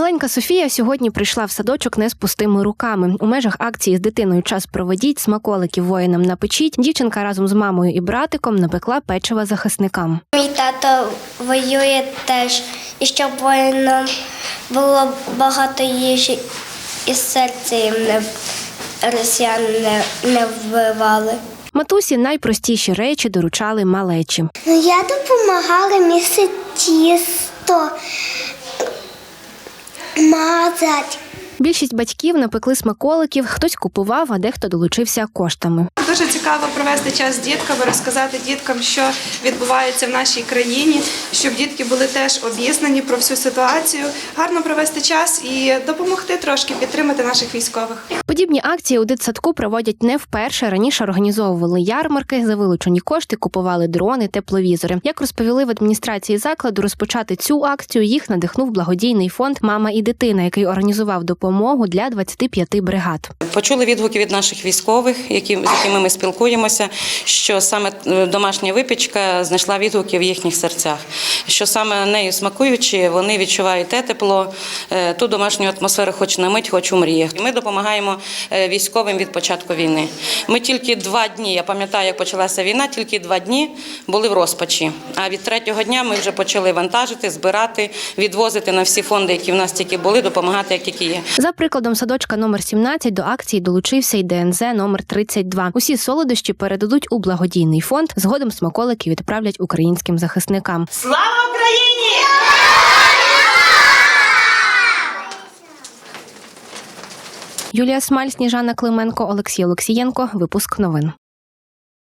Маленька Софія сьогодні прийшла в садочок не з пустими руками. У межах акції з дитиною час проведіть, смаколиків воїнам напечіть. Дівчинка разом з мамою і братиком напекла печива захисникам. Мій тато воює теж, і щоб воїнам було багато їжі, і серце їм не росіяни не, не вбивали. Матусі найпростіші речі доручали малечі. Ну, я допомагала місити тісто, мазати. Більшість батьків напекли смаколиків, хтось купував, а дехто долучився коштами. Дуже цікаво провести час з дітками, розказати діткам, що відбувається в нашій країні, щоб дітки були теж обізнані про всю ситуацію, гарно провести час і допомогти трошки підтримати наших військових. Подібні акції у дитсадку проводять не вперше. Раніше організовували ярмарки, за вилучені кошти купували дрони, тепловізори. Як розповіли в адміністрації закладу, розпочати цю акцію їх надихнув благодійний фонд Мама і дитина, який організував допомогу для 25 бригад. Почули відгуки від наших військових, які, з якими ми спілкуємося, що саме е, домашня випічка знайшла відгуки в їхніх серцях, що саме нею смакуючи, вони відчувають те тепло, е, ту домашню атмосферу, хоч на мить, хоч у мріях. Ми допомагаємо е, військовим від початку війни. Ми тільки два дні, я пам'ятаю, як почалася війна, тільки два дні були в розпачі. А від третього дня ми вже почали вантажити, збирати, відвозити на всі фонди, які в нас тільки були, допомагати, як тільки є. За прикладом садочка номер 17 до акції долучився й ДНЗ номер 32. Усі солодощі передадуть у благодійний фонд. Згодом смаколики відправлять українським захисникам. Слава Україні! Юлія Смаль, Сніжана Клименко, Олексій Олексієнко. Випуск новин.